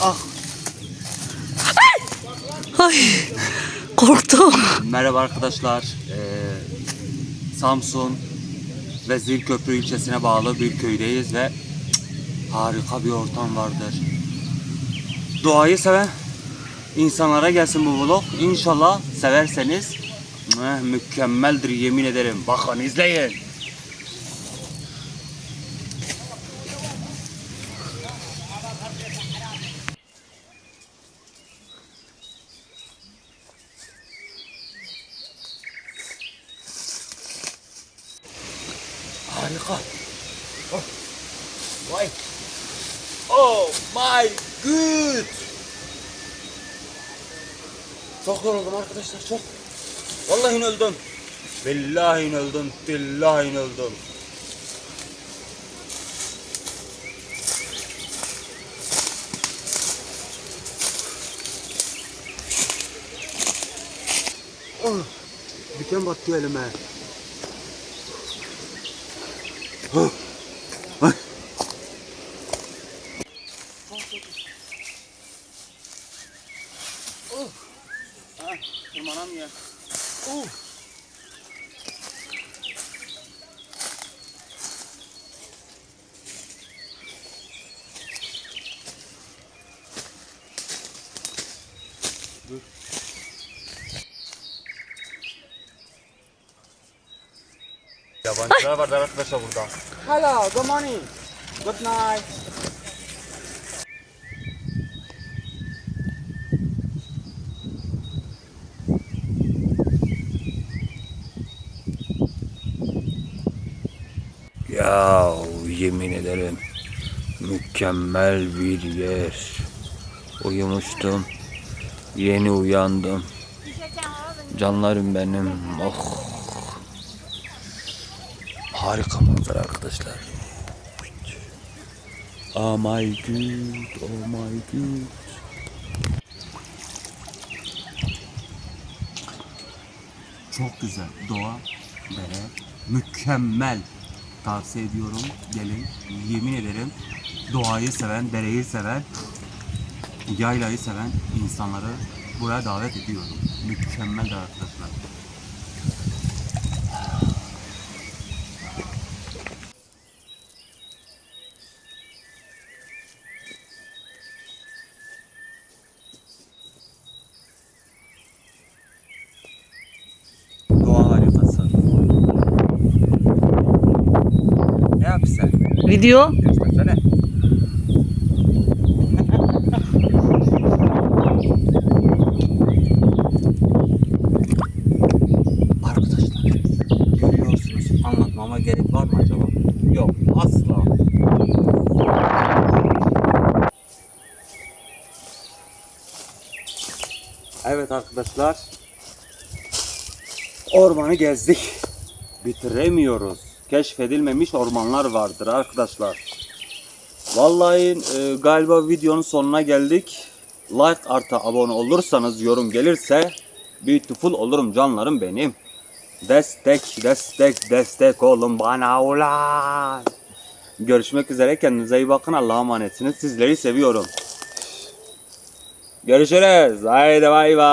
Ah. Ay korktum. Merhaba arkadaşlar. Ee, Samsun Vezirköprü ilçesine bağlı bir köydeyiz ve harika bir ortam vardır. Doğayı seven insanlara gelsin bu vlog. İnşallah severseniz eh, mükemmeldir yemin ederim. Bakın izleyin. Harika. Oh. Vay. Oh my good. Çok yoruldum arkadaşlar çok. Vallahi öldüm. Billahi öldüm. Billahi öldüm. Oh, diken battı elime. Oh. Ay. Oh. Ha, tırmanamıyor. Oh. Dur. Yabancılar var arkadaşlar burada. Hello, good morning. Good night. Ya yemin ederim mükemmel bir yer. Uyumuştum. Yeni uyandım. Canlarım benim. Oh. Harika manzara arkadaşlar. Oh my god, oh my god. Çok güzel doğa böyle mükemmel. Tavsiye ediyorum. Gelin. Yemin ederim doğayı seven, dereyi seven, yaylayı seven insanları buraya davet ediyorum. Mükemmel arkadaşlar. Video. Arkadaşlar görüyorsunuz anlatmama gerek var mı acaba? Yok asla. Evet arkadaşlar ormanı gezdik. Bitiremiyoruz. Keşfedilmemiş ormanlar vardır arkadaşlar. Vallahi e, galiba videonun sonuna geldik. Like artı abone olursanız yorum gelirse beautiful olurum canlarım benim. Destek, destek, destek olun bana ulan. Görüşmek üzere kendinize iyi bakın Allah'a emanetsiniz. Sizleri seviyorum. Görüşürüz. Haydi bay bay.